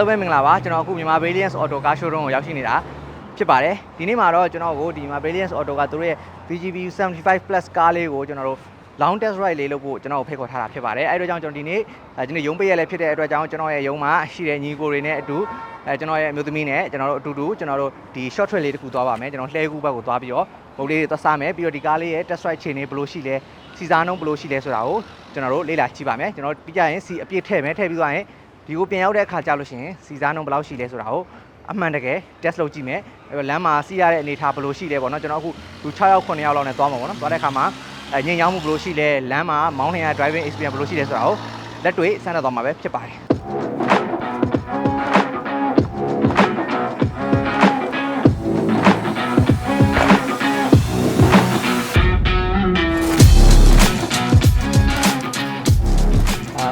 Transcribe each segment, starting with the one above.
အားလုံးပဲမင်္ဂလာပါကျွန်တော်အခုမြန်မာ Brilliance Auto Car Showroom ကိုရောက်ရှိနေတာဖြစ်ပါတယ်ဒီနေ့မှာတော့ကျွန်တော်ကိုဒီမြန်မာ Brilliance Auto ကသူတို့ရဲ့ VGBU 75 Plus ကားလေးကိုကျွန်တော်တို့ long test ride လေးလုပ်ဖို့ကျွန်တော်ကိုဖိတ်ခေါ်ထားတာဖြစ်ပါတယ်အဲ့ဒီတော့ကြောင့်ကျွန်တော်ဒီနေ့အဲဒီနေ့ရုံးပိတ်ရက်လည်းဖြစ်တဲ့အတွက်ကြောင့်ကျွန်တော်ရဲ့ရုံးမှာရှိတဲ့ညီကိုတွေနဲ့အတူအဲကျွန်တော်ရဲ့အမျိုးသမီးနဲ့ကျွန်တော်တို့အတူတူကျွန်တော်တို့ဒီ short trip လေးတစ်ခုသွားပါမယ်ကျွန်တော်လှဲကူးဘက်ကိုသွားပြီးတော့မုတ်လေးတွေသွားစားမယ်ပြီးတော့ဒီကားလေးရဲ့ test ride ချိန်နေဘယ်လိုရှိလဲစီစားနှုန်းဘယ်လိုရှိလဲဆိုတာကိုကျွန်တော်တို့လေ့လာကြည့်ပါမယ်ကျွန်တော်ပြီးကြရင်စီအပြည့်ထည့်မယ်ထည့်ပြီးသွားရင် ဒီကိုပြန်ရောက်တဲ့အခါကြာလို့ရှိရင်စီစားနှုန်းဘယ်လောက်ရှိလဲဆိုတာကိုအမှန်တကယ် test လုပ်ကြည့်မယ်အဲ့တော့လမ်းမှာစီးရတဲ့အနေအထားဘယ်လိုရှိလဲပေါ့နော်ကျွန်တော်အခုလူ6ယောက်9ယောက်လောက်နဲ့သွားမှာပေါ့နော်သွားတဲ့အခါမှာအဲညင်ရောင်းမှုဘယ်လိုရှိလဲလမ်းမှာမောင်းနှင်ရ driving experience ဘယ်လိုရှိလဲဆိုတာကိုလက်တွေ့စမ်းသပ်သွားမှာပဲဖြစ်ပါတယ်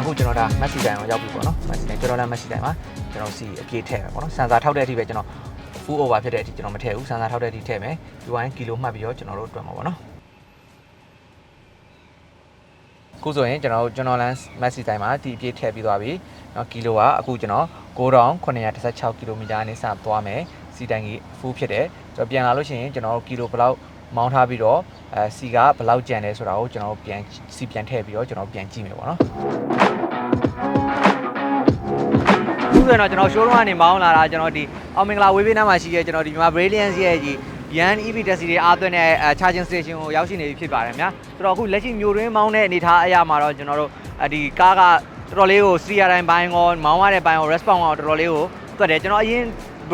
အခုကျွန်တော်ဒါမက်ဆီတိုင်းကိုရောက်ပြီပေါ့နော်မ က်ဆီတိုင်းကျွန်တော်လည်းမက်ဆီတိုင်းမှာကျွန်တော်စီအပြည့်ထည့်မယ်ပေါ့နော်စန်စာထောက်တဲ့အထိပဲကျွန်တော် full over ဖြစ်တဲ့အထိကျွန်တော်မထည့်ဘူးစန်စာထောက်တဲ့အထိထည့်မယ်ဒီဝိုင်းကီလိုမှတ်ပြီးတော့ကျွန်တော်တို့တွက်မှာပေါ့နော်ခုဆိုရင်ကျွန်တော်တို့ကျွန်တော်လမ်းမက်ဆီတိုင်းမှာဒီအပြည့်ထည့်ပြီးသွားပြီเนาะကီလိုကအခုကျွန်တော်9916ကီလိုမီတာနဲ့စသွားမယ်စီတိုင်းကြီး full ဖြစ်တယ်ကျွန်တော်ပြန်လာလို့ရှိရင်ကျွန်တော်တို့ကီလိုဘယ်လောက်မောင်းထားပြီးတော့အဲစီကဘယ်လောက်ကျန်လဲဆိုတာကိုကျွန်တော်တို့ပြန်စီပြန်ထည့်ပြီးတော့ကျွန်တော်ပြန်ကြည့်မယ်ပေါ့နော် အခု ဆိုရင်တော့ကျွန်တော် showroom ကနေမောင်းလာတာကျွန်တော်ဒီအောင်မင်္ဂလာဝေးပေးနားမှာရှိရဲကျွန်တော်ဒီမြန်မာ Brilliance ရဲ့ဒီ Yan EV taxi တွေအားသွင်းတဲ့ charging station ကိုရောက်ရှိနေပြီဖြစ်ပါတယ်ခင်ဗျာဆိုတော့အခုလက်ရှိမျိုးတွင်းမောင်းတဲ့အနေအထားအရာမှာတော့ကျွန်တော်တို့ဒီကားကတော်တော်လေးကို steer တိုင်းပိုင်းကောမောင်းရတဲ့ပိုင်းကော response ကောတော်တော်လေးကိုတွက်တယ်ကျွန်တော်အရင်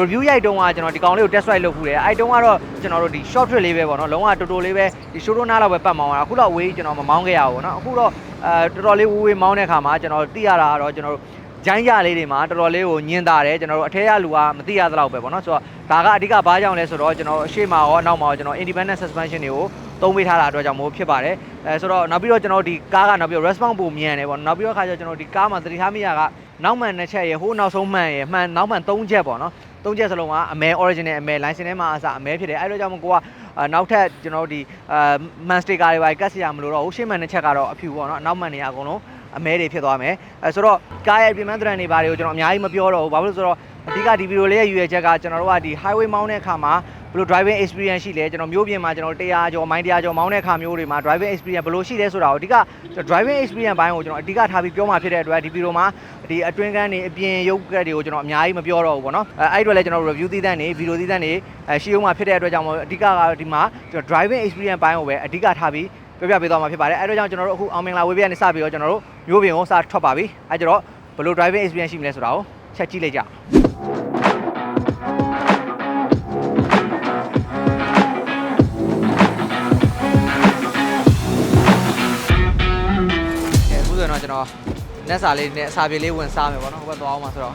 review ရိုက်တုန်းကကျွန်တော်ဒီကောင်လေးကို test ride လုပ်ဖူးတယ်အဲ့တုန်းကတော့ကျွန်တော်တို့ဒီ short trip လေးပဲပေါ့နော်လုံးဝတူတူလေးပဲဒီ showroom နားလောက်ပဲပတ်မောင်းရတာအခုတော့ way ကျွန်တော်မမောင်းခဲ့ရဘူးပေါ့နော်အခုတော့အဲတော်တော်လေးဝေးဝေးမောင်းတဲ့အခါမှာကျွန်တော်သိရတာကတော့ကျွန်တော်တို့ ဂျိုင်းကြလေးတွေမှာတော်တော်လေးကိုညင်တာတယ်ကျွန်တော်တို့အထက်ကလူကမသိရသလောက်ပဲပေါ့နော်ဆိုတော့ဒါကအဓိကဘာကြောင့်လဲဆိုတော့ကျွန်တော်အရှိမရောအနောက်မှာရောကျွန်တော် independent suspension တွေကိုသုံးပေးထားတာအတွက်ကြောင့်မို့ဖြစ်ပါတယ်အဲဆိုတော့နောက်ပြီးတော့ကျွန်တော်ဒီကားကနောက်ပြီးတော့ response ပုံမြန်တယ်ပေါ့နောက်ပြီးတော့ခါကျကျွန်တော်ဒီကားမှာသတိထားမိရကနောက်မှန်နှစ်ချက်ရယ်ဟိုနောက်ဆုံးမှန်ရယ်မှန်နောက်မှန်၃ချက်ပေါ့နော်၃ချက်စလုံးကအမဲ original အမဲ license ထဲမှာအစအမဲဖြစ်တယ်အဲ့လိုကြောင့်မို့ကိုကနောက်ထပ်ကျွန်တော်တို့ဒီအာ man sticker တွေပါကတ်စီရမလို့တော့ဟိုရှေ့မှန်နှစ်ချက်ကတော့အဖြူပေါ့နော်နောက်မှန်နေရအကုန်လုံး အမဲတွေဖြစ်သွားမယ်အဲဆိုတော့ကားရဲ့ပြင်ပန်းသရံတွေဘာတွေကိုကျွန်တော်အများကြီးမပြောတော့ဘူးဘာဖြစ်လို့ဆိုတော့အဓိကဒီဗီဒီယိုလေးရဲ့ရည်ရွယ်ချက်ကကျွန်တော်တို့ကဒီ highway မောင်းတဲ့အခါမှာဘယ်လို driving experience ရှိလဲကျွန်တော်မျိုးပြင်မှာကျွန်တော်100ကျော်မိုင်း100ကျော်မောင်းတဲ့အခါမျိုးတွေမှာ driving experience ဘယ်လိုရှိလဲဆိုတာကိုအဓိက driving experience ဘိုင်းကိုကျွန်တော်အဓိကထားပြီးပြောမှာဖြစ်တဲ့အတွက်ဒီဗီဒီယိုမှာဒီအတွင်းကန်းတွေအပြင်ရုပ်ကက်တွေကိုကျွန်တော်အများကြီးမပြောတော့ဘူးပေါ့နော်အဲအဲ့ဒီအတွက်လည်းကျွန်တော် review သီးသန့်တွေဗီဒီယိုသီးသန့်တွေအဲရှိအောင်မှာဖြစ်တဲ့အတွက်ကြောင့်မို့အဓိကကဒီမှာကျွန်တော် driving experience ဘိုင်းကိုပဲအဓိကထားပြီးပြောပြပေးသွားမှာဖြစ်ပါတယ်အဲဒါကြောင့်ကျွန်တော်တို့အခုအောင်မင်္ဂလာဝေးပြကနေစပြီးတော့ကျွန်တော်တို့ မျိုးပြင်ကိုစထွက်ပါပြီအဲကြတော့ဘယ်လို driving experience ရှိမလဲဆိုတာကိုချက်ကြည့်လိုက်ကြအောင်ကဲအခုဆိုရင်တော့ကျွန်တော်နက်စာလေးနဲ့အစာပြေလေးဝင်စားမယ်ပေါ့နော်ဟိုဘက်သွားအောင်ပါဆိုတော့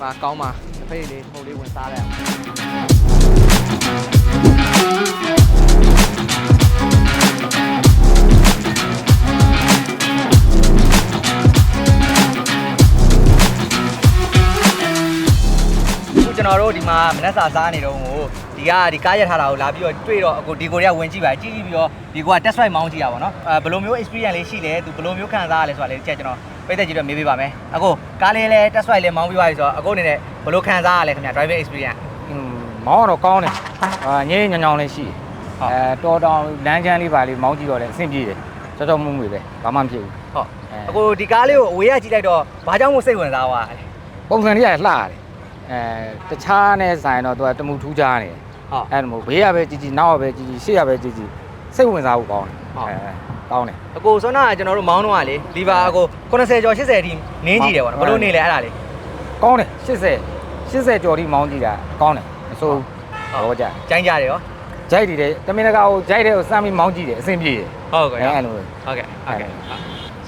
မကောင်းပါတစ်ဖက်လေးပုံလေးဝင်စားလိုက်အောင် တော်တို့ဒီမှာမနက်စာစားနေတော့ဟိုဒီကဒီကားရထားတာကိုလာပြီးတော့တွေ့တော့အခုဒီကိုတွေကဝင်ကြည့်ပါကြည့်ကြည့်ပြီးတော့ဒီကိုက test ride မောင်းကြည့်ရပါတော့အဲဘယ်လိုမျိုး experience လေးရှိလဲသူဘယ်လိုမျိုးခံစားရလဲဆိုတာလေးတစ်ချက်ကျွန်တော်ပိတ်သက်ကြည့်တော့မေးပေးပါမယ်အခုကားလေးလဲ test ride လေးမောင်းပြီးသွားပြီဆိုတော့အခုအနေနဲ့ဘယ်လိုခံစားရလဲခင်ဗျ driving experience อืมမောင်းတော့ကောင်းတယ်အာငင်းညောင်ညောင်လေးရှိဟုတ်အဲတော်တောင်လမ်းချမ်းလေးပါလေးမောင်းကြည့်တော့လည်းအဆင်ပြေတယ်စောစောမှုမှုပဲဘာမှမဖြစ်ဘူးဟုတ်အဲအခုဒီကားလေးကိုအဝေးကကြည့်လိုက်တော့ဘာကြောင့်မို့စိတ်ဝင်စားသွားလဲပုံစံလေးကလှတယ် အဲတခြားနဲ့ဆိုင်တော့သူကတမှုထူးခြားနေတယ်ဟုတ်အဲ့လိုမျိုးဘေးရပဲကြည်ကြည်နောက်ရပဲကြည်ကြည်ရှေ့ရပဲကြည်ကြည်စိတ်ဝင်စားဖို့ကောင်းတယ်ဟုတ်အဲကောင်းတယ်အခုဆွမ်းနာကကျွန်တော်တို့မောင်းတော့ကလေလီဗာအခု80ကျော်80အထိနင်းကြည့်တယ်ပေါ့နော်ဘယ်လိုနေလဲအဲ့ဒါလေးကောင်းတယ်80 80ကျော်ထိမောင်းကြည့်တာကောင်းတယ်မဆိုးဘူးဘောကြကြိုင်းကြတယ်ရောဂျိုက်တွေတဲ့တမင်တကာကိုဂျိုက်တွေကိုစမ်းပြီးမောင်းကြည့်တယ်အဆင်ပြေတယ်ဟုတ်ကဲ့အဲအဲ့လိုပဲဟုတ်ကဲ့ဟုတ်ကဲ့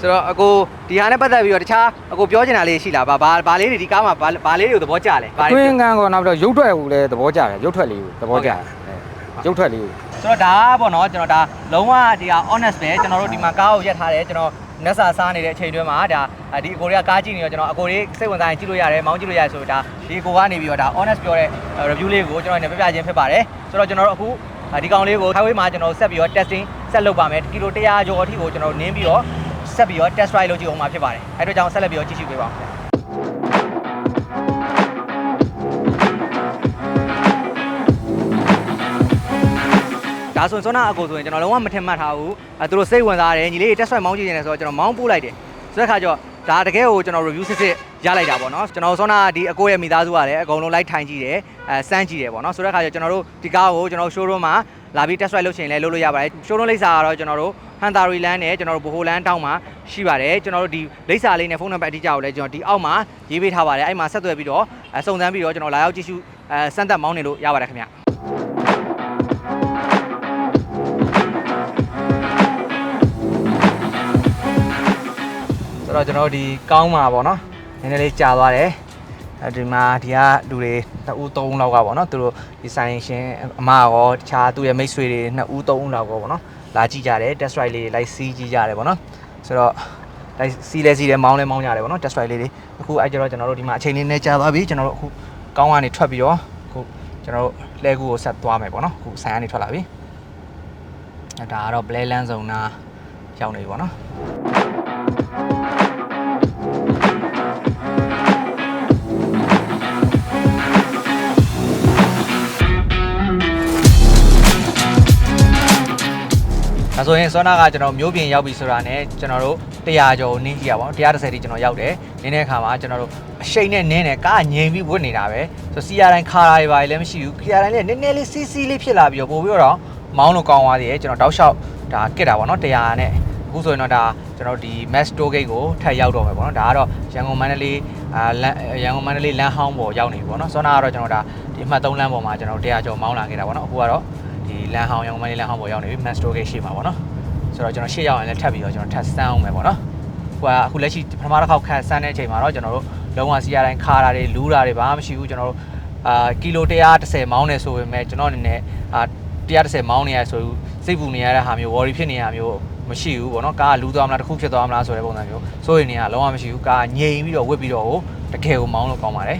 ဆိုတော့အကိုဒီဟာနဲ့ပတ်သက်ပြီးတော့တခြားအကိုပြောချင်တာလေးရှိလားဗာဗာဗာလေးတွေဒီကားမှာဗာဗာလေးတွေကိုသဘောကျလဲဗာအတွလေးင်းကန်းကောနောက်ပြီးတော့ရုပ်ထွက်ကိုလည်းသဘောကျတယ်ရုပ်ထွက်လေးကိုသဘောကျတယ်အဲရုပ်ထွက်လေးကိုဆိုတော့ဒါကပေါ့နော်ကျွန်တော်ဒါလုံးဝဒီဟာ honest ပဲကျွန်တော်တို့ဒီမှာကားကိုရက်ထားတယ်ကျွန်တော်နက်စာစားနေတဲ့အချိန်တွင်းမှာဒါဒီအကိုတွေကကားကြည့်နေတော့ကျွန်တော်အကိုတွေစိတ်ဝင်စားရင်ကြည့်လို့ရတယ်မောင်းကြည့်လို့ရတယ်ဆိုတော့ဒါဒီအကိုကနေပြီးတော့ဒါ honest ပြောတဲ့ review လေးကိုကျွန်တော်လည်းပြပြခြင်းဖြစ်ပါတယ်ဆိုတော့ကျွန်တော်တို့အခုဒီကောင်လေးကို highway မှာကျွန်တော်ဆက်ပြီးတော့ testing ဆက်လုပ်ပါမယ်ကီလို100ကျော်အထိကိုကျွန်တော်နင်းပြီးတော့ ဆက်ပြီးတော့ test ride လုပ်ကြည့်အောင်မှာဖြစ်ပါတယ်အဲ့တော့ကြောင့်ဆက်လက်ပြီးတော့ကြည့်ရှုပေးပါဦးခင်ဗျာဒါဆိုရင်စွမ်းနာအကိုဆိုရင်ကျွန်တော်လုံးဝမထင်မှတ်ထားဘူးအဲသူတို့စိတ်ဝင်စားတယ်ညီလေး test ride မောင်းကြည့်နေတယ်ဆိုတော့ကျွန်တော်မောင်းပို့လိုက်တယ်ဆိုတဲ့ခါကျတော့ဒါတကယ်ကိုကျွန်တော် review စစ်စစ်ရလိုက်တာပေါ့နော်ကျွန်တော်စွမ်းနာဒီအကိုရဲ့မိသားစုကလည်းအကုန်လုံးလိုက်ထိုင်ကြည့်တယ်အဲစမ်းကြည့်တယ်ပေါ့နော်ဆိုတဲ့ခါကျတော့ကျွန်တော်တို့ဒီကားကိုကျွန်တော် showroom မှာ လာပြီး test ride လုပ်ချင်လဲလုပ်လို့ရပါတယ် showroom လိပ်စာကတော့ကျွန်တော်တို့ Hantari Land နဲ့ကျွန်တော်တို့ဘိုဟိုလန်းတောင်းမှာရှိပါတယ်ကျွန်တော်တို့ဒီလိပ်စာလေးနဲ့ဖုန်းနံပါတ်အတိအကျကိုလည်းကျွန်တော်ဒီအောက်မှာရေးပေးထားပါတယ်အဲ့မှာဆက်သွယ်ပြီးတော့အဲစုံစမ်းပြီးတော့ကျွန်တော်လာရောက်ကြည့်ရှုအဲစမ်းသပ်မောင်းနေလို့ရပါတယ်ခင်ဗျဆိုတော့ကျွန်တော်တို့ဒီကောင်းမှာပေါ့နော်နည်းနည်းလေးကြာသွားတယ် အဲဒီမှာဒီကလူတွေနှစ်ဦးသုံးဦးလောက်ကပေါ့နော်သူတို့ဒီဆိုင်ရှင်အမရောတခြားသူ့ရဲ့မိတ်ဆွေတွေနှစ်ဦးသုံးဦးလောက်ကောပေါ့နော်လာကြည့်ကြတယ် test ride လေးလိုက်စီးကြည့်ကြတယ်ပေါ့နော်ဆိုတော့လိုက်စီးလဲစီးတယ်မောင်းလဲမောင်းကြတယ်ပေါ့နော် test ride လေးတွေအခုအဲကျတော့ကျွန်တော်တို့ဒီမှာအချိန်လေးနဲ့ကြာသွားပြီကျွန်တော်တို့အခုကောင်းကနေထွက်ပြီးတော့အခုကျွန်တော်တို့လဲကူကိုဆက်သွားမယ်ပေါ့နော်အခုဆိုင်ကနေထွက်လာပြီအဲဒါကတော့ play land zone နာရောက်နေပြီပေါ့နော် ဒါဆိုရင်စောနာကကျွန်တော်မျိုးပြင်ရောက်ပြီဆိုတာနဲ့ကျွန်တော်တို့100ကျော်နင်းကြည့်ရပါတော့130တိကျွန်တော်ရောက်တယ်နင်းတဲ့အခါမှာကျွန်တော်တို့အရှိန်နဲ့နင်းတယ်ကားငြိမ်ပြီးဝတ်နေတာပဲဆိုစီရတိုင်းခါရာတွေပါလည်းမရှိဘူးခါရာတိုင်းလည်းနည်းနည်းလေးစီးစီးလေးဖြစ်လာပြီးတော့ပို့ပြီးတော့မောင်းလို့ကောင်းသွားသေးတယ်ကျွန်တော်တောက်လျှောက်ဒါကစ်တာပေါ့နော်100နဲ့အခုဆိုရင်တော့ဒါကျွန်တော်ဒီ Max Store Gate ကိုထပ်ရောက်တော့မယ်ပေါ့နော်ဒါကတော့ရန်ကုန်မန္တလေးအာလမ်းရန်ကုန်မန္တလေးလမ်းဟောင်းပေါ်ရောက်နေပြီပေါ့နော်စောနာကတော့ကျွန်တော်ဒါဒီအမှတ်3လမ်းပေါ်မှာကျွန်တော်100ကျော်မောင်းလာခဲ့တာပေါ့နော်အခုကတော့ ဒီလမ်းဟောင်းရန်ကုန်မန္တလေးလမ်းဟောင်းပေါ်ရောက်နေပြီ Max Store Gate ရှိမှာပေါ့နော်ဆိုတော့ကျွန်တော်ရှေ့ရောက်ရင်လည်းထပ်ပြီးတော့ကျွန်တော်ထပ်စမ်းအောင်မယ်ပေါ့နော်ဟိုကအခုလက်ရှိပထမတစ်ခေါက်ခတ်စမ်းတဲ့အချိန်မှာတော့ကျွန်တော်တို့လုံးဝစီရတိုင်းခါတာတွေလူးတာတွေဘာမှမရှိဘူးကျွန်တော်တို့အာကီလို130မောင်းနေဆိုပေမဲ့ကျွန်တော်အနေနဲ့အာ130မောင်းနေရဆိုစိတ်ပူနေရတဲ့ဟာမျိုး worry ဖြစ်နေရမျိုးမရှိဘူးပေါ့နော်ကားကလူးသွားမလားတစ်ခုဖြစ်သွားမလားဆိုတဲ့ပုံစံမျိုးစိုးရိမ်နေရလုံးဝမရှိဘူးကားကငြိမ်ပြီးတော့ဝစ်ပြီးတော့တကယ်ကိုမောင်းလို့ကောင်းပါတယ်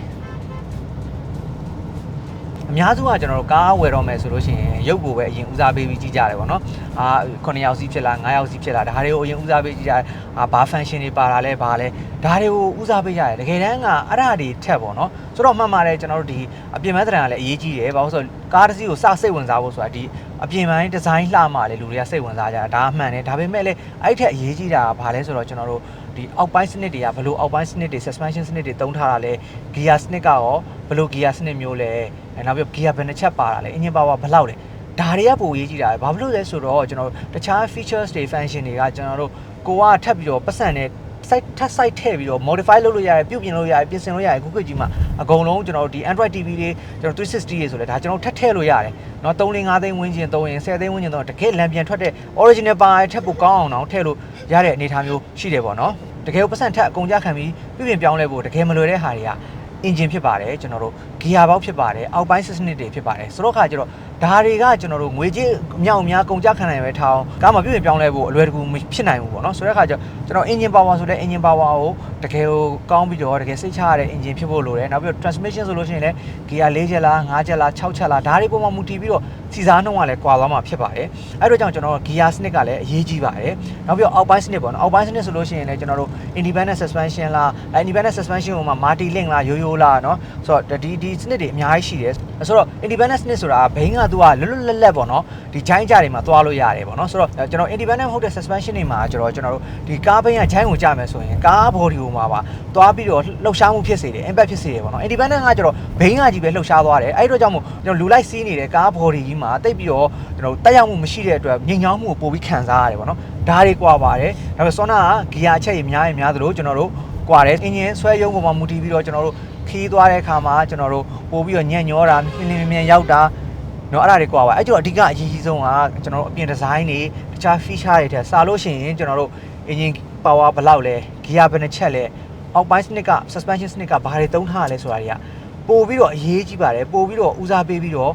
အများစုကကျွန်တော်တို့ကားဝယ်တော့မယ်ဆိုလို့ရှိရင်ရုပ်ကိုပဲအရင်ဦးစားပေးပြီးကြည့်ကြတယ်ပေါ့နော်အာ9ယောက်စီးဖြစ်လား9ယောက်စီးဖြစ်လားဒါတွေကိုအရင်ဦးစားပေးကြည့်ကြတယ်အာဘာ function တွေပါတာလဲဘာလဲဒါတွေကိုဦးစားပေးကြတယ်တကယ်တမ်းကအဲ့ဒါတွေထက်ပေါ့နော်ဆိုတော့မှန်ပါတယ်ကျွန်တော်တို့ဒီအပြင်ပန်းသဏ္ဍာန်ကလည်းအရေးကြီးတယ်ဘာလို့ဆိုတော့ကားတစ်စီးကိုစစိတ်ဝင်စားဖို့ဆိုတာဒီ အပြင်ပန်းဒီဇိုင်းလှမှလည်းလူတွေကစိတ်ဝင်စားကြတာဒါအမှန်တယ်ဒါပေမဲ့လည်းအဲ့ထက်အရေးကြီးတာကဘာလဲဆိုတော့ကျွန်တော်တို့ဒီအောက်ပိုင်းစနစ်တွေကဘယ်လိုအောက်ပိုင်းစနစ်တွေ suspension စနစ်တွေတုံးထားတာလဲ gear စနစ်ကရောဘယ်လို gear စနစ်မျိုးလဲအဲနောက်ပြီး gear ဘယ်နှချက်ပါတာလဲ engine power ဘယ်လောက်လဲဒါတွေကပိုရေးကြည့်တာပဲဘာဖြစ်လို့လဲဆိုတော့ကျွန်တော်တို့တခြား features တွေ function တွေကကျွန်တော်တို့ကိုကထပ်ပြီးတော့ပတ်စံနဲ့ site ထပ် site ထည့်ပြီးတော့ modify လုပ်လို့ရတယ်ပြုပြင်လို့ရတယ်ပြင်ဆင်လို့ရတယ်ခုခေတ်ကြီးမှာအကုန်လုံးကျွန်တော်တို့ဒီ Android TV တွေကျွန်တော်360တွေဆိုလဲဒါကျွန်တော်ထပ်ထည့်လို့ရတယ်เนาะ3 5သိန်းဝန်းကျင်3ရင်10သိန်းဝန်းကျင်တော့တကယ်လမ်းပြန်ထွက်တဲ့ original ပါထက်ပိုကောင်းအောင်တော့ထည့်လို့ရတဲ့အနေအထားမျိုးရှိတယ်ပေါ့နော်တကယ်ပတ်စံထက်အကုန်ကြခံပြီးပြုပြင်ပြောင်းလဲဖို့တကယ်မလွယ်တဲ့ဟာတွေက engine ဖြစ်ပါတယ်ကျွန်တော်တို့ gear box ဖြစ်ပါတယ်အောက်ပိုင်း system တွေဖြစ်ပါတယ်ဆိုတော့ခါကျတော့ ဒါတွေကကျွန်တော်တို့ငွေကြေးအမြောက်အများကုန်ကျခံနိုင်ပဲထအောင်ကားမှာပြုပြင်ပြောင်းလဲဖို့အလွယ်တကူမဖြစ်နိုင်ဘူးပေါ့နော်ဆိုတဲ့အခါကျကျွန်တော် engine power ဆိုတဲ့ engine power ကိုတကယ်ကိုကောင်းပြီးတော့တကယ်စိတ်ချရတဲ့ engine ဖြစ်ဖို့လိုတယ်နောက်ပြီးတော့ transmission ဆိုလို့ရှိရင်လည်း gear ၄ချက်လား၅ချက်လား၆ချက်လားဒါတွေပုံမှန်မူတည်ပြီးတော့စီစားနှုန်းကလည်းကွာသွားမှာဖြစ်ပါတယ်အဲ့တော့ကြောင့်ကျွန်တော် gear စနစ်ကလည်းအရေးကြီးပါတယ်နောက်ပြီးတော့ out bike စနစ်ပေါ့နော် out bike စနစ်ဆိုလို့ရှိရင်လည်းကျွန်တော်တို့ independent suspension လား independent suspension ဟိုမှာ multi link လားရိုးရိုးလားနော်ဆိုတော့ဒီဒီစနစ်တွေအများကြီးရှိတယ်ဆိုတော့ independent စနစ်ဆိုတာဘိန်းကသူကလွတ်လွတ်လပ်လပ်ပေါ့နော်ဒီဂျိုင်းကြတွေမှာသွားလို့ရတယ်ပေါ့နော်ဆိုတော့ကျွန်တော် independent မဟုတ်တဲ့ suspension တွေမှာကျွန်တော်ကျွန်တော်တို့ဒီကားဘိန်းကဂျိုင်းကိုကြမယ်ဆိုရင်ကား body ကိုမှာပါသွားပြီးတော့လှုပ်ရှားမှုဖြစ်စေတယ် impact ဖြစ်စေတယ်ပေါ့နော် independent ကကျွန်တော်ဘိန်းကကြီးပဲလှုပ်ရှားသွားတယ်အဲ့ဒီတော့ကြောင့်မို့ကျွန်တော်လူလိုက်စီးနေတဲ့ကား body ကြီးမှာတိတ်ပြီးတော့ကျွန်တော်တက်ရောက်မှုမရှိတဲ့အတွက်ငြိမ်ချောင်းမှုကိုပို့ပြီးခံစားရတယ်ပေါ့နော်ဒါတွေကွာပါတယ်ဒါပေမဲ့ Sona က gear အချက်ကြီးများရင်များသလိုကျွန်တော်တို့ကွာတယ် engine ဆွဲရုံပေါ်မှာမူတည်ပြီးတော့ကျွန်တော်တို့ခီးသွားတဲ့အခါမှာကျွန်တော်တို့ပို့ပြီးတော့ညံ့ညောတာမြင်မြင်မြန်ရောက်တာ เนาะအဲ့ဒါတွေကွာပါအဲ့ကျတော့အဓိကအရေးကြီးဆုံးကကျွန်တော်တို့အပြင်ဒီဇိုင်းတွေတခြား feature တွေထက်စာလို့ရှိရင်ကျွန်တော်တို့ engine power ဘယ်လောက်လဲ gear ဘယ်နှချက်လဲအောက်ပိုင်းစနစ်က suspension စနစ်ကဘာတွေသုံးထားရလဲဆိုတာတွေကပို့ပြီးတော့အရေးကြီးပါတယ်ပို့ပြီးတော့ဦးစားပေးပြီးတော့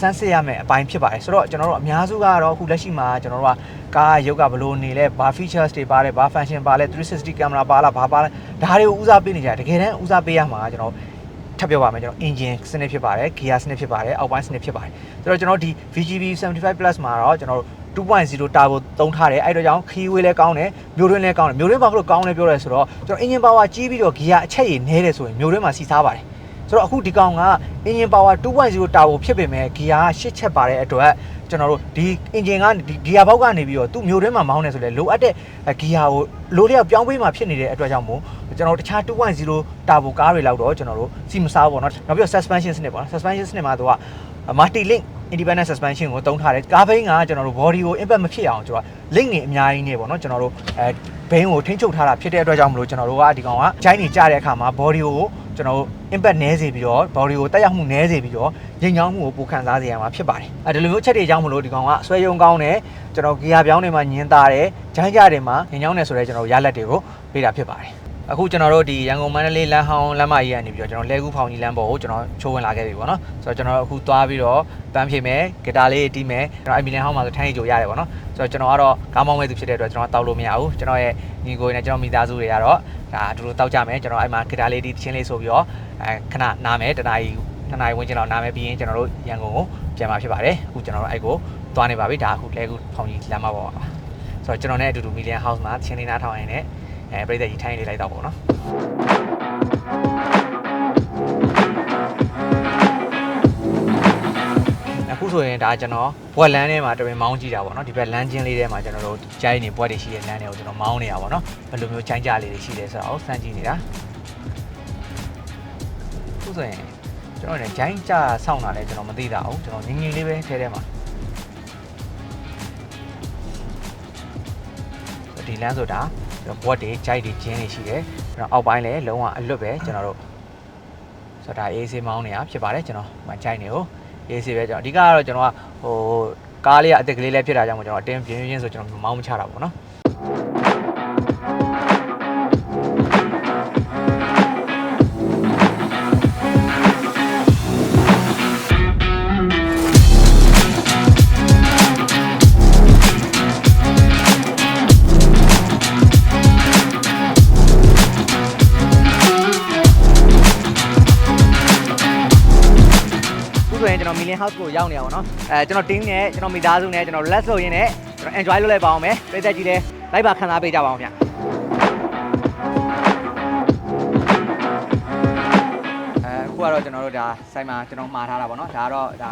ဆန်းစစ်ရမယ်အပိုင်းဖြစ်ပါတယ်ဆိုတော့ကျွန်တော်တို့အများစုကတော့အခုလက်ရှိမှာကျွန်တော်တို့ကကားရုပ်ကဘယ်လိုနေလဲဘာ features တွေပါတယ်ဘာ function ပါလဲ360 camera ပါလားဘာပါလဲဒါတွေကိုဦးစားပေးနေကြတယ်တကယ်တမ်းဦးစားပေးရမှာကကျွန်တော် ထပ်ပြောပါမယ်ကျွန်တော် engine စနစ်ဖြစ်ပါတယ် gear စနစ်ဖြစ်ပါတယ်အောက်ပိုင်းစနစ်ဖြစ်ပါတယ်ဆိုတော့ကျွန်တော်ဒီ VGB 75 plus မှာတော့ကျွန်တော်တို့2.0 turbo သုံးထားတယ်အဲ့တော့ကြောင့်ခီးဝေးလဲကောင်းတယ်မျိုးတွင်းလဲကောင်းတယ်မျိုးတွင်းဘာဖြစ်လို့ကောင်းလဲပြောရဲဆိုတော့ကျွန်တော် engine power ကြီးပြီးတော့ gear အချက်ရည်နည်းတယ်ဆိုရင်မျိုးတွင်းမှာစီစားပါတယ်ဆိုတော့အခုဒီကောင်က engine power 2.0 turbo ဖြစ်ပေမဲ့ gear က8ချက်ပါတဲ့အတွက် ကျွန်တော်တို့ဒီ engine ကဒီ gear ဘောက်ကနေပြီးတော့သူ့မျိုးတွင်းမှာမောင်းနေဆိုလေလိုအပ်တဲ့ gear ကိုလိုလျောက်ပြောင်းပေးမှဖြစ်နေတဲ့အတွက်ကြောင့်မို့ကျွန်တော်တို့တခြား2.0 turbo ကားတွေလောက်တော့ကျွန်တော်တို့စီမစားဘူးပေါ့နော်နောက်ပြီးတော့ suspension စနစ်ပေါ့နော် suspension စနစ်မှာသူက multi link independent suspension ကိုတုံးထားတယ်ကားဘိန်းကကျွန်တော်တို့ body ကို impact မဖြစ်အောင်ကျွန်တော် link တွေအများကြီးနေပေါ့နော်ကျွန်တော်တို့အဲဘိန်းကိုထိန်းချုပ်ထားတာဖြစ်တဲ့အတွက်ကြောင့်မလို့ကျွန်တော်တို့ကဒီကောင်ကဂျိုင်းနေကြတဲ့အခါမှာ body ကို ကျွန်တော်တို့ impact နည်းစေပြီးတော့ body ကိုတက်ရောက်မှုနည်းစေပြီးတော့ညင်ညောင်းမှုကိုပိုခံစားစေရမှာဖြစ်ပါတယ်အဲဒီလိုမျိုးချက်တွေကြောင့်မလို့ဒီကောင်ကဆွဲယုံကောင်းတယ်ကျွန်တော် gear ပြောင်းတွေမှာညင်သားတယ်ဂျိုင်းကြတွေမှာညင်ညောင်းတယ်ဆိုတော့ကျွန်တော်ရလက်တွေကိုပေးတာဖြစ်ပါတယ် အခုကျွန်တော်တို့ဒီရန်ကုန်မန္တလေးလမ်းဟောင်းလမ်းမကြီးကနေပြီးတော့ကျွန်တော်လဲကူဖောင်ကြီးလမ်းပေါ်ကိုကျွန်တော်ချိုးဝင်လာခဲ့ပြီပေါ့နော်ဆိုတော့ကျွန်တော်အခုသွားပြီးတော့ပန်းဖြေမယ်ဂီတာလေးတီးမယ်ကျွန်တော်အမီလန်ဟောင်းမှာဆိုထိုင်းကြိုရတယ်ပေါ့နော်ဆိုတော့ကျွန်တော်ကတော့ကားမောင်းမဲ့သူဖြစ်တဲ့အတွက်ကျွန်တော်တောက်လို့မရဘူးကျွန်တော်ရဲ့ညီကိုနဲ့ကျွန်တော်မိသားစုတွေကတော့ဒါအတူတူတောက်ကြမယ်ကျွန်တော်အဲ့မှာဂီတာလေးတီးချင်းလေးဆိုပြီးတော့အဲခဏနားမယ်တနားကြီးတနားကြီးဝင်ကျင်တော့နားမယ်ပြီးရင်ကျွန်တော်တို့ရန်ကုန်ကိုပြန်มาဖြစ်ပါတယ်အခုကျွန်တော်တို့အဲ့ကိုသွားနေပါပြီဒါအခုလဲကူဖောင်ကြီးလမ်းမပေါ်ပါဆိုတော့ကျွန်တော်နဲ့အတူတူမီလီယံဟောက်စ်မှာချင်းလေးနားထောင်ရင်းနဲ့ အဲပြည်သက်ကြီးထိုင်းလေးလိုက်တော့ပေါ့နော်အခုဆိုရင်ဒါကျွန်တော်ဘွက်လန်းထဲမှာတပင်မောင်းကြည့်တာပေါ့နော်ဒီဘက်လမ်းချင်းလေးထဲမှာကျွန်တော်တို့ကြိုင်းနေဘွက်တွေရှိတဲ့လမ်းတွေကိုကျွန်တော်မောင်းနေတာပေါ့နော်ဘယ်လိုမျိုးကြိုင်းကြလေးတွေရှိလဲဆိုတော့စမ်းကြည့်နေတာအခုဆိုရင်ကျွန်တော်လည်းကြိုင်းကြဆောင်းတာလည်းကျွန်တော်မသိတာဘူးကျွန်တော်ငငယ်လေးပဲထဲထဲမှာဒီလမ်းဆိုတာ ဘွက်တွေကြိုက်တွေကျင်းတွေရှိတယ်ကျွန်တော်အောက်ပိုင်းလည်းလုံးဝအလွတ်ပဲကျွန်တော်တို့ဆိုတော့ဒါအေးဆေးမောင်းနေတာဖြစ်ပါတယ်ကျွန်တော်မကြိုက်နေကိုရေးစီပဲကျွန်တော်အဓိကကတော့ကျွန်တော်ကဟိုကားလေးကအသက်ကလေးလည်းဖြစ်တာကြောင့်မို့ကျွန်တော်အတင်းပြင်းပြင်းဆိုကျွန်တော်မောင်းမချတာပေါ့နော် ဆိုရင်ကျွန်တော် Million House ကိုရောက်နေရပါတော့အဲကျွန်တော် team နဲ့ကျွန်တော်မိသားစုနဲ့ကျွန်တော် let's လို့ရင်းနဲ့ကျွန်တော် enjoy လုပ်လိုက်ပါအောင်မယ်ပြည်သက်ကြီးလည်းလိုက်ပါခံစားပေးကြပါအောင်ဗျအဲအခုကတော့ကျွန်တော်တို့ဒါဆိုင်မှာကျွန်တော်မှာထားတာပေါ့နော်ဒါကတော့ဒါ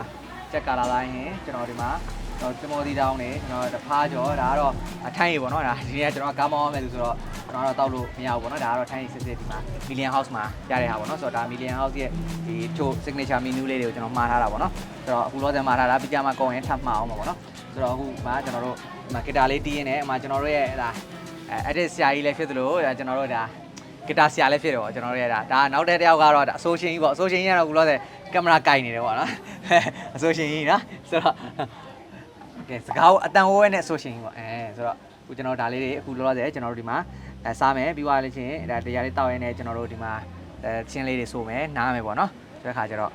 ချက်ကာလာတိုင်းရင်ကျွန်တော်ဒီမှာ ကျွန်တော်တင်မော်ဒီတောင်းနေကျွန်တော်တဖားကျော်ဒါကတော့အထိုင်းရေပေါ့နော်ဒါဒီနေ့ကကျွန်တော်ကားမောင်းရမယ်လို့ဆိုတော့ကျွန်တော်ကတော့တောက်လို့မရဘူးပေါ့နော်ဒါကတော့ထိုင်းရေစစ်စစ်ဒီမှာ Million House မှာရတဲ့ဟာပေါ့နော်ဆိုတော့ဒါ Million House ရဲ့ဒီချို့ signature menu လေးတွေကိုကျွန်တော်မှားထားတာပေါ့နော်ဆိုတော့အခုလောဆယ်မှားထားတာပြကြမှာကောင်းရင်ထပ်မှားအောင်ပါပေါ့နော်ဆိုတော့အခုမှာကျွန်တော်တို့ဒီမှာဂီတာလေးတီးရင်းနဲ့အမှကျွန်တော်တို့ရဲ့ဒါအဲ edit ဆရာကြီးလည်းဖြစ်သလိုဒါကျွန်တော်တို့ဒါဂီတာဆရာလည်းဖြစ်တယ်ပေါ့ကျွန်တော်တို့ရဲ့ဒါဒါနောက်တဲ့တစ်ယောက်ကတော့ဒါအဆိုရှင်ကြီးပေါ့အဆိုရှင်ကြီးကတော့အခုလောဆယ်ကင်မရာကင်နေတယ်ပေါ့နော်အဆိုရှင်ကြီးနော်ဆိုတော့ ကဲစကားကိုအတန်ဝဲနဲ့ဆိုရှင်ပေါ့အဲဆိုတော့အခုကျွန်တော်ဒါလေးတွေအခုလောလောဆယ်ကျွန်တော်တို့ဒီမှာအဲစားမယ်ပြီးသွားလို့ချင်းဒါတရားလေးတောက်ရင်းနဲ့ကျွန်တော်တို့ဒီမှာအဲချင်းလေးတွေဆိုမယ်နားမယ်ပေါ့နော်ဆိုတဲ့ခါကျတော့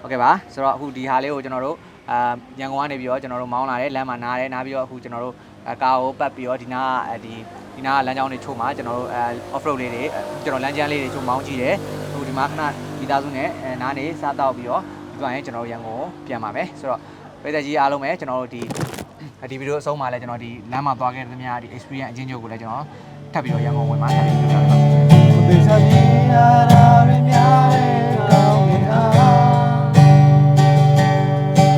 ဟုတ်ကဲ့ပါဆိုတော့အခုဒီဟာလေးကိုကျွန်တော်တို့အာရန်ကုန်ကနေပြီးတော့ကျွန်တော်တို့မောင်းလာတယ်လမ်းမှာနားတယ်နားပြီးတော့အခုကျွန်တော်တို့ကားကိုပတ်ပြီးတော့ဒီနားဒီဒီနားလမ်းကြောင်းတွေချို့မှာကျွန်တော်တို့ off road လေးတွေကျွန်တော်လမ်းကြမ်းလေးတွေချို့မောင်းကြည့်တယ်အခုဒီမှာခဏမိသားစုနဲ့နားနေစားတော့ပြီးတော့ဒီကောင်ရင်ကျွန်တော်ရန်ကုန်ပြန်ပါမယ်ဆိုတော့ ပြည်သက်ကြီးအားလုံးပဲကျွန်တော်တို့ဒီဒီဗီဒီယိုအဆုံးမှာလည်းကျွန်တော်ဒီလမ်းမှာသွားခဲ့တဲ့သမျှဒီ experience အချင်းချုပ်ကိုလည်းကျွန်တော်ထပ်ပြီးတော့ရန်ကုန်ဝင်မှာထပ်ပြီးပြောပြပါမယ်သေချာမြင်ရတာရများတဲ့ကောင်းကင်အား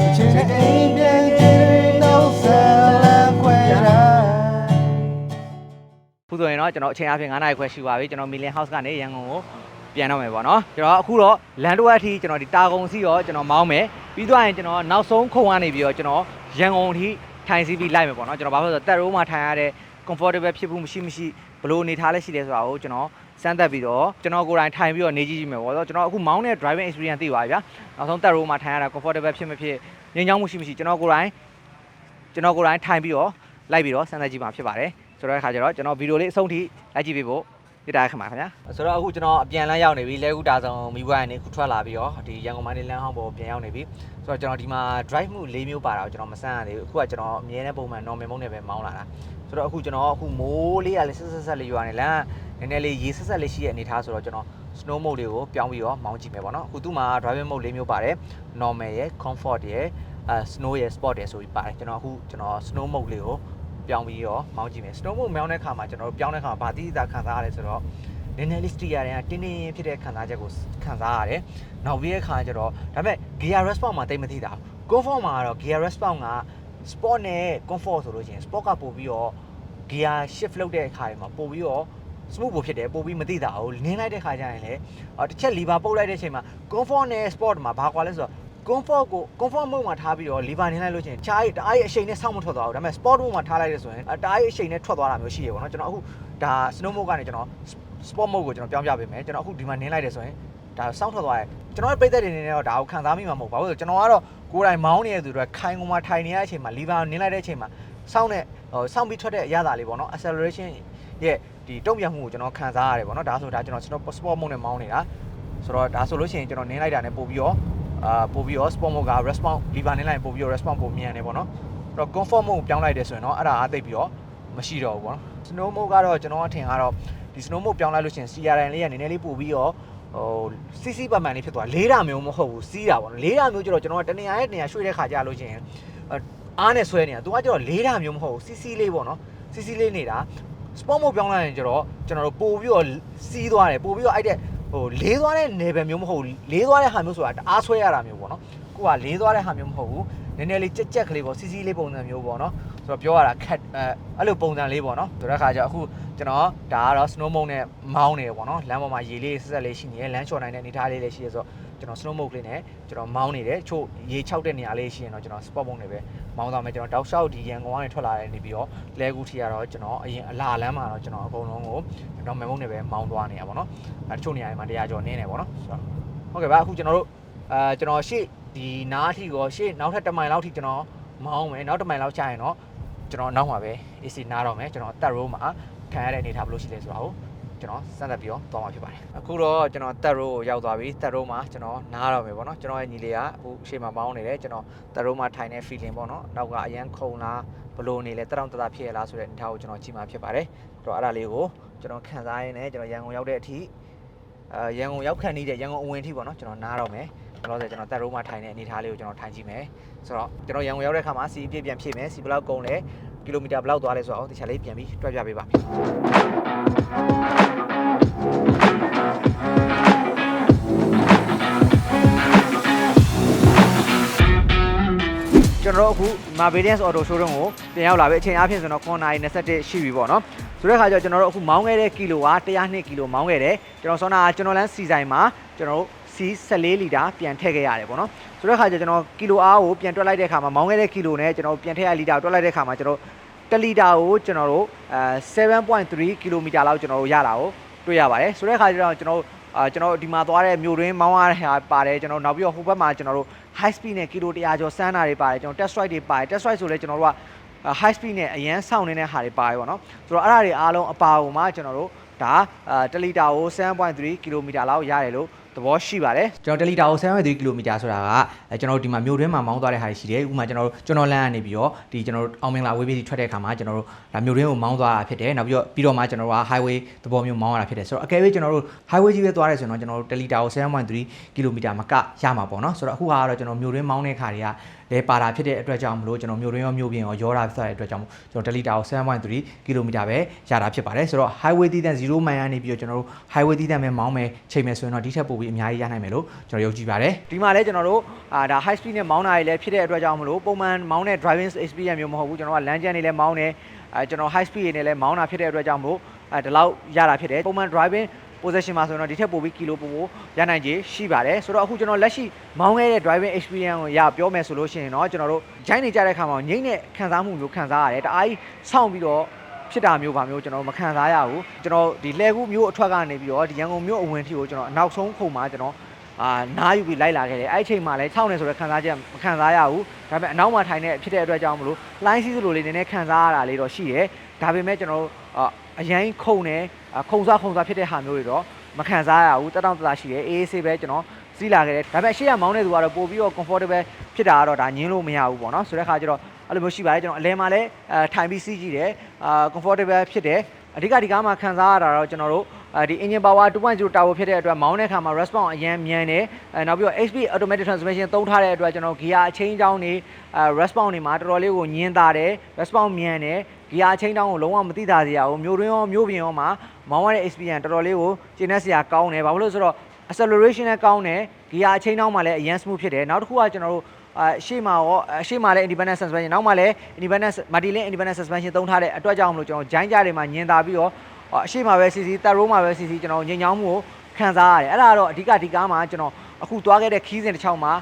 အချင်းနဲ့အိမ်ပြန်ကြည့်တော့ဆက်လက်ခွဲတာခုဆိုရင်တော့ကျွန်တော်အချိန်အပြင်9နာရီခွဲရှိပါပြီကျွန်တော် Million House ကနေရန်ကုန်ကို ပြန်တော့မယ်ပေါ့နော်ကျွန်တော်အခုတော့လန်တိုအထိကျွန်တော်ဒီတာကုံစီရောကျွန်တော်မောင်းမယ်ပြီးသွားရင်ကျွန်တော်နောက်ဆုံးခုံကနေပြီးတော့ကျွန်တော်ရန်ကုန်အထိထိုင်စီးပြီးလိုက်မယ်ပေါ့နော်ကျွန်တော်ဘာဖြစ်လို့လဲဆိုတော့တက်ရိုးမှာထိုင်ရတဲ့ comfortable ဖြစ်ဖို့မရှိမရှိဘယ်လိုအနေထားလဲရှိလဲဆိုတာကိုကျွန်တော်စမ်းသပ်ပြီးတော့ကျွန်တော်ကိုယ်တိုင်ထိုင်ပြီးတော့နေကြည့်ကြည့်မယ်ပေါ့ဆိုတော့ကျွန်တော်အခုမောင်းတဲ့ driving experience သိပါပြီဗျာနောက်ဆုံးတက်ရိုးမှာထိုင်ရတာ comfortable ဖြစ်မဖြစ်ငြိမ်ချောင်းမှုရှိမရှိကျွန်တော်ကိုယ်တိုင်ကျွန်တော်ကိုယ်တိုင်ထိုင်ပြီးတော့လိုက်ပြီးတော့စမ်းသပ်ကြည့်မှာဖြစ်ပါတယ်ဆိုတော့အခါကျတော့ကျွန်တော်ဗီဒီယိုလေးအဆုံးထိလိုက်ကြည့်ပေးဖို့ ပြတာခင်ဗျာခင်ဗျာဆိုတော့အခုကျွန်တော်အပြန်လမ်းရောက်နေပြီလဲကူတာဆောင်မိဘရနေခုထွက်လာပြီးတော့ဒီရန်ကုန်မန္တလေးလမ်းဟောင်းပေါ်ပြန်ရောက်နေပြီဆိုတော့ကျွန်တော်ဒီမှာ drive မှု၄မျိုးပါတာကိုကျွန်တော်မဆန်းရသေးဘူးအခုကကျွန်တော်အမြဲတမ်းပုံမှန် normal မုန်းနဲ့ပဲမောင်းလာတာဆိုတော့အခုကျွန်တော်အခုမိုးလေးကလည်းဆက်ဆက်ဆက်လေးရွာနေလမ်းနည်းနည်းလေးရေဆက်ဆက်လေးရှိတဲ့အနေထားဆိုတော့ကျွန်တော် snow mode လေးကိုပြောင်းပြီးတော့မောင်းကြည့်မယ်ပေါ့နော်အခုသူ့မှာ driving mode ၄မျိုးပါတယ် normal ရယ် comfort ရယ်အဲ snow ရယ် sport ရယ်ဆိုပြီးပါတယ်ကျွန်တော်အခုကျွန်တော် snow mode လေးကို ပြောင်းပြီးတော့မောင်းကြည့်မယ် snow mode မောင်းတဲ့ခါမှာကျွန်တော်တို့ပြောင်းတဲ့ခါမှာဗာတိတာခံစားရတယ်ဆိုတော့နည်းနည်းလေးစတီယာတွေကတင်းတင်းဖြစ်တဲ့ခံစားချက်ကိုခံစားရတယ်နောက်ပြီးတဲ့ခါကျတော့ဒါပေမဲ့ gear response မှာတိတ်မသိတာဘူး comfort မှာကတော့ gear response က sport နဲ့ comfort ဆိုလို့ရှိရင် sport ကပို့ပြီးတော့ gear shift လုပ်တဲ့အခါတွေမှာပို့ပြီးတော့ smooth ပို့ဖြစ်တယ်ပို့ပြီးမသိတာဘူးနင်းလိုက်တဲ့ခါကျရင်လည်းအော်တစ်ချက် lever ပုတ်လိုက်တဲ့အချိန်မှာ comfort နဲ့ sport မှာဘာကွာလဲဆိုတော့ comfort ကို comfort mode မှာထားပြီးတော့ lever နင်းလိုက်လို့ရှိရင်ချားရီတအားကြီးအရှိန်နဲ့ဆောက်မထွက်သွားဘူးဒါပေမဲ့ sport mode မှာထားလိုက်ရဆိုရင်အတအားကြီးအရှိန်နဲ့ထွက်သွားတာမျိုးရှိရပေါ့နော်ကျွန်တော်အခုဒါ snow mode ကနေကျွန်တော် sport mode ကိုကျွန်တော်ပြောင်းပြပေးမယ်ကျွန်တော်အခုဒီမှာနင်းလိုက်တယ်ဆိုရင်ဒါစောင့်ထွက်သွားတယ်ကျွန်တော်ရဲ့ပိတ်သက်တွေနေနဲ့တော့ဒါကိုခံစားမိမှာမဟုတ်ပါဘူးဆိုတော့ကျွန်တော်ကတော့ကိုယ်တိုင်မောင်းနေတဲ့သူတွေခိုင်ကုန်မှာထိုင်နေရတဲ့အချိန်မှာ lever နင်းလိုက်တဲ့အချိန်မှာစောင့်တဲ့ဟိုစောင့်ပြီးထွက်တဲ့အရသာလေးပေါ့နော် acceleration ရဲ့ဒီတုံ့ပြန်မှုကိုကျွန်တော်ခံစားရတယ်ပေါ့နော်ဒါဆိုဒါကျွန်တော် sport mode နဲ့မောင်းနေတာဆိုတော့ဒါဆိုလို့ရှိရင်ကျွန်တော်နင်းလိုက်တာနဲ့ပို့ပြီးတော့ အာပို့ပြီးတော့ sport mode က response lever နင်းလိုက်ရင်ပို့ပြီးတော့ response ပိုမြန်တယ်ပေါ့နော်အဲ့တော့ comfort mode ကိုပြောင်းလိုက်တယ်ဆိုရင်တော့အဲ့ဒါအားသိပ်ပြီးတော့မရှိတော့ဘူးပေါ့နော် snow mode ကတော့ကျွန်တော်အထင်ကတော့ဒီ snow mode ပြောင်းလိုက်လို့ရှိရင် CRN လေးကနည်းနည်းလေးပို့ပြီးတော့ဟိုစီစီပတ်မှန်လေးဖြစ်သွားလေးတာမျိုးမဟုတ်ဘူးစီးတာပေါ့နော်လေးတာမျိုးကျတော့ကျွန်တော်ကတနေရာရဲ့တနေရာရွှေ့တဲ့ခါကြာလို့ရှိရင်အားနဲ့ဆွဲနေတာသူကကျတော့လေးတာမျိုးမဟုတ်ဘူးစီစီလေးပေါ့နော်စီစီလေးနေတာ sport mode ပြောင်းလိုက်ရင်ကျတော့ကျွန်တော်တို့ပို့ပြီးတော့စီးသွားတယ်ပို့ပြီးတော့အဲ့တဲ့ ဟိုလေးသွားတဲ့ level မျိုးမဟုတ်ဘူးလေးသွားတဲ့ဟာမျိုးဆိုတာတအားဆွဲရတာမျိုးပေါ့နော်ကိုကလေးသွားတဲ့ဟာမျိုးမဟုတ်ဘူးနည်းနည်းလေးကြက်ကြက်ကလေးပေါ့စီစီလေးပုံစံမျိုးပေါ့နော်ဆိုတော့ပြောရတာခက်အဲအဲ့လိုပုံစံလေးပေါ့နော်ဆိုတဲ့ခါကျအခုကျွန်တော်ဒါကတော့ snow mode နဲ့မောင်းနေပေါ့နော်လမ်းပေါ်မှာရေလေးဆက်ဆက်လေးရှိနေတယ်လမ်းလျှော်နိုင်တဲ့အနေအထားလေးလည်းရှိရဆိုတော့ ကျွန်တော် snow mode လေးနဲ့ကျွန်တော်မောင်းနေတယ်ချို့ရေခြောက်တဲ့နေရာလေးရှိရင်တော့ကျွန်တော် sport mode နဲ့ပဲမောင်းသွားမယ်ကျွန်တော်တောက်လျှောက်ဒီရန်ကုန်ကနေထွက်လာတဲ့နေပြီးတော့လဲကူထီကတော့ကျွန်တော်အရင်အလာလမ်းမှာတော့ကျွန်တော်အကုန်လုံးကိုကျွန်တော်မဲမုံနဲ့ပဲမောင်းသွားနေရပါတော့အဲတချို့နေရာတွေမှာတရားကျော်နင်းနေပေါ့နော်ဆိုတော့ဟုတ်ကဲ့ပါအခုကျွန်တော်တို့အဲကျွန်တော်ရှေ့ဒီနားအထိကိုရှေ့နောက်ထပ်တစ်မိုင်လောက်ထိကျွန်တော်မောင်းမယ်နောက်တစ်မိုင်လောက်ကြာရင်တော့ကျွန်တော်နောက်မှာပဲ AC နားတော့မယ်ကျွန်တော်တက်ရိုးမှာခံရတဲ့အနေအထားဘယ်လိုရှိလဲဆိုတာကို ကျွန်တော်စမ်းသပ်ပြီးတော့သွားမှာဖြစ်ပါတယ်အခုတော့ကျွန်တော်တက်ရိုးကိုရောက်သွားပြီတက်ရိုးမှာကျွန်တော်နားတော့မယ်ပေါ့နော်ကျွန်တော်ရဲ့ညီလေးကအခုရှေ့မှာမောင်းနေတယ်ကျွန်တော်တက်ရိုးမှာထိုင်နေ feeling ပေါ့နော်နောက်ကအရန်ခုံလားဘယ်လိုနေလဲတက်တောင့်တတဖြစ်ရလားဆိုတဲ့အနေအထားကိုကျွန်တော်ကြည့်မှာဖြစ်ပါတယ်အဲ့တော့အဲ့ဒါလေးကိုကျွန်တော်ခံစားရင်းနဲ့ကျွန်တော်ရန်ကုန်ရောက်တဲ့အထိအဲရန်ကုန်ရောက်ခန့်နေတဲ့ရန်ကုန်အဝင်အထိပေါ့နော်ကျွန်တော်နားတော့မယ်ဘယ်လိုလဲကျွန်တော်တက်ရိုးမှာထိုင်တဲ့အနေအထားလေးကိုကျွန်တော်ထိုင်ကြည့်မယ်ဆိုတော့ကျွန်တော်ရန်ကုန်ရောက်တဲ့အခါမှာစီအပြည့်ပြန်ဖြည့်မယ်စီဘယ်လောက်ကုန်လဲ ကီလိုမီတာဘယ်လောက်သွားလဲဆိုတော့တခြားလေးပြန်ပြီးတွက်ပြပေးပါမယ်ကျွန်တော်တို့အခု Marvelians Auto Showroom ကိုပြန်ရောက်လာပြီအချိန်အားဖြင့်ဆိုတော့9:21ရှိပြီပေါ့နော်ဆိုတဲ့ခါကျတော့ကျွန်တော်တို့အခုမောင်းခဲ့တဲ့ကီလိုက102ကီလိုမောင်းခဲ့တယ်ကျွန်တော်ဆောနာကျွန်တော်လန်းစီဆိုင်မှာကျွန်တော်တို့စီ14လီတာပြန်ထည့်ခဲ့ရတယ်ပေါ့နော် ဆိုတဲ့ခါကျကျွန်တော်ကီလိုအားကိုပြန်တွက်လိုက်တဲ့ခါမှာမောင်းခဲ့တဲ့ကီလိုနဲ့ကျွန်တော်ပြန်ထည့်ရလီတာကိုတွက်လိုက်တဲ့ခါမှာကျွန်တော်1လီတာကိုကျွန်တော်တို့အဲ7.3ကီလိုမီတာလောက်ကျွန်တော်တို့ရတာကိုတွေ့ရပါတယ်ဆိုတဲ့ခါကျတော့ကျွန်တော်တို့အာကျွန်တော်ဒီမှာသွားတဲ့မြို့တွင်းမောင်းရတဲ့ဟာပါတယ်ကျွန်တော်နောက်ပြီးတော့ဟိုဘက်မှာကျွန်တော်တို့ high speed နဲ့ကီလို100ကျော်စမ်းတာတွေပါတယ်ကျွန်တော် test ride တွေပါတယ် test ride ဆိုလဲကျွန်တော်တို့က high speed နဲ့အရန်စောင့်နေတဲ့ဟာတွေပါတယ်ပေါ့နော်ဆိုတော့အဲ့ဒါတွေအားလုံးအပါအုံမှာကျွန်တော်တို့ဒါ1လီတာကို7.3ကီလိုမီတာလောက်ရတယ်လို့ သဘောရှိပါတယ်ကျွန်တော်1လီတာကို7.3ကီလိုမီတာဆိုတာကအဲကျွန်တော်တို့ဒီမှာမြို့တွင်းမှာမောင်းသွားတဲ့ဟာတွေရှိတယ်ဥပမာကျွန်တော်တို့ကျွန်တော်လမ်းကနေပြီးတော့ဒီကျွန်တော်တို့အောင်မင်္ဂလာဝေးပြီးထွက်တဲ့အခါမှာကျွန်တော်တို့ဒါမြို့တွင်းကိုမောင်းသွားတာဖြစ်တယ်နောက်ပြီးတော့ပြီးတော့မှကျွန်တော်တို့က highway သဘောမျိုးမောင်းရတာဖြစ်တယ်ဆိုတော့အကယ်၍ကျွန်တော်တို့ highway ကြီးပဲသွားရဲဆိုရင်တော့ကျွန်တော်တို့1လီတာကို7.3ကီလိုမီတာမကရမှာပေါ့နော်ဆိုတော့အခုကတော့ကျွန်တော်မြို့တွင်းမောင်းတဲ့ခါတွေက လဲပါတာဖြစ်တဲ့အတွက်ကြောင့်မလို့ကျွန်တော်မြို့တွင်းရောမြို့ပြင်ရောရောတာဖြစ်တဲ့အတွက်ကြောင့်ကျွန်တော်1လီတာကို7.3ကီလိုမီတာပဲရတာဖြစ်ပါတယ်ဆိုတော့ highway တည်တဲ့0မိုင်ကနေပြီးတော့ကျွန်တော်တို့ highway တည်တဲ့မဲ့မောင်းမယ်ချိန်မယ်ဆိုရင်တော့ဒီထက်ပိုပြီးအများကြီးရနိုင်မယ်လို့ကျွန်တော်ယုံကြည်ပါတယ်ဒီမှာလဲကျွန်တော်တို့အာဒါ high speed နဲ့မောင်းတာတွေလည်းဖြစ်တဲ့အတွက်ကြောင့်မလို့ပုံမှန်မောင်းတဲ့ driving experience မျိုးမဟုတ်ဘူးကျွန်တော်ကလမ်းကျန်းတွေလည်းမောင်းတယ်အဲကျွန်တော် high speed တွေနဲ့လည်းမောင်းတာဖြစ်တဲ့အတွက်ကြောင့်မလို့အဲဒီလောက်ရတာဖြစ်တယ်ပုံမှန် driving possession မှာဆိုရင်တော့ဒီထက်ပိုပြီးကီလိုပိုပိုရနိုင်ခြေရှိပါတယ်ဆိုတော့အခုကျွန်တော်လက်ရှိမောင်းခဲ့တဲ့ driving experience ကိုရပြောမယ်ဆိုလို့ရှိရင်တော့ကျွန်တော်တို့ဂျိုင်းနေကြတဲ့ခါမှာငိမ့်တဲ့ခံစားမှုမျိုးခံစားရတယ်တအားကြီးစောင့်ပြီးတော့ဖြစ်တာမျိုးပါမျိုးကျွန်တော်မခံစားရဘူးကျွန်တော်ဒီလှဲကူးမျိုးအထွက်ကနေပြီးတော့ဒီရန်ကုန်မျိုးအဝင်ထိကိုကျွန်တော်အနောက်ဆုံးခုံမှာကျွန်တော်အာနားယူပြီးလိုက်လာခဲ့တယ်အဲ့ဒီအချိန်မှာလည်း၆နေဆိုတဲ့ခံစားချက်မခံစားရဘူးဒါပေမဲ့အနောက်မှာထိုင်နေဖြစ်တဲ့အတွက်ကြောင့်မလို့လိုင်းစီးစလိုလေးနည်းနည်းခံစားရတာလေးတော့ရှိတယ်ဒါပေမဲ့ကျွန်တော်တို့ အာအရင်ခုံနေခုံစားခုံစားဖြစ်တဲ့ဟာမျိုးတွေတော့မခံစားရဘူးတက်တောင့်တတရှိတယ်အေးအေးဆေးပဲကျွန်တော်စီးလာခဲ့တယ်ဒါပေမဲ့ရှေ့ကမောင်းတဲ့သူကတော့ပို့ပြီးတော့ comfortable ဖြစ်တာကတော့ဒါညင်းလို့မရဘူးပေါ့နော်ဆိုတဲ့ခါကျတော့အဲ့လိုမျိုးရှိပါတယ်ကျွန်တော်အလဲမှာလည်းအဲထိုင်ပြီးစီးကြည့်တယ်အာ comfortable ဖြစ်တယ်အဓိကဒီကားမှာခံစားရတာတော့ကျွန်တော်တို့အဲဒီ engine power 2.0 turbo ဖြစ်တဲ့အတွက်မောင်းတဲ့အခါမှာ response အရင်မြန်တယ်အဲနောက်ပြီးတော့ HP automatic transmission သုံးထားတဲ့အတွက်ကျွန်တော် gear အချင်းချောင်းတွေအဲ response တွေမှာတော်တော်လေးကိုညင်သာတယ် response မြန်တယ် gear အချင်းချောင်းကိုလုံးဝမသိတာစရာဘူးမျိုးတွင်းရောမျိုးပြင်ရောမှာမောင်းရတဲ့ experience တော်တော်လေးကိုကျဉ်းတဲ့စရာကောင်းတယ်ဘာဖြစ်လို့လဲဆိုတော့ acceleration နဲ့ကောင်းတယ် gear အချင်းချောင်းမှာလည်းအရင် smooth ဖြစ်တယ်နောက်တစ်ခုကကျွန်တော်တို့အရှေ့မှာရောအရှေ့မှာလည်း independent suspension နောက်မှာလည်း independent multi link independent suspension သုံးထားတဲ့အတွက်ကြောင့်မလို့ကျွန်တော်ဂျိုင်းကြတွေမှာညင်သာပြီးတော့အရှေ့မှာပဲ CC တက်ရိုးမှာပဲ CC ကျွန်တော်ညင်ညောင်းမှုကိုခံစားရတယ်အဲ့ဒါတော့အဓိကဒီကားမှာကျွန်တော်အခုသွားခဲ့တဲ့ခီးစဉ်တစ်ချောင်းမှာ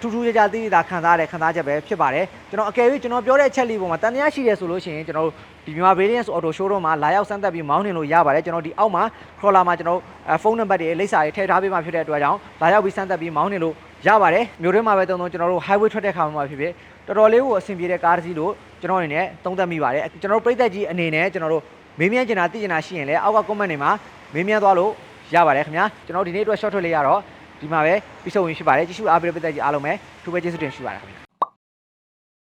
ထူးထူးခြားခြားသိသိသာခံစားရတဲ့ခံစားချက်ပဲဖြစ်ပါတယ်ကျွန်တော်အကယ်၍ကျွန်တော်ပြောတဲ့အချက်လေးပေါ်မှာတန်တရားရှိတယ်ဆိုလို့ရှိရင်ကျွန်တော်တို့ဒီမြန်မာ Brilliance Auto Showroom မှာလာရောက်စမ်းသပ်ပြီးမောင်းနှင်လို့ရပါတယ်ကျွန်တော်ဒီအောက်မှာ crawler မှာကျွန်တော်ဖုန်းနံပါတ်တွေလိပ်စာတွေထည့်ထားပေးမှဖြစ်တဲ့အတွက်ကြောင့်လာရောက်ပြီးစမ်းသပ်ပြီးမောင်းနှင်လို့ရပါတယ်မြို့တွင်းမှာပဲတုံတုံကျွန်တော်တို့ highway ထွက်တဲ့ခါမှာဖြစ်ဖြစ်တော်တော်လေးကိုအဆင်ပြေတဲ့ကားတစ်စီးလို့ကျွန်တော်အနေနဲ့သုံးသပ်မိပါတယ်ကျွန်တော်တို့ပြည်သက်ကြီးအနေနဲ့ကျွန်တော်တို့မေးမြန်းချင်တာသိချင်တာရှိရင်လည်းအောက်က comment တွေမှာမေးမြန်းသွားလို့ရပါတယ်ခင်ဗျာကျွန်တော်ဒီနေ့အတွက် short ထွက်လေးရတော့ ဒီမှာပဲပြီးဆုံးရင်ဖြစ်ပါတယ်ကြည့်ရှုအားပေးတဲ့ပြည်သက်ကြီးအားလုံးပဲထူးပဲကျေးဇူးတင်ရှိပါတယ်ခင်ဗျာ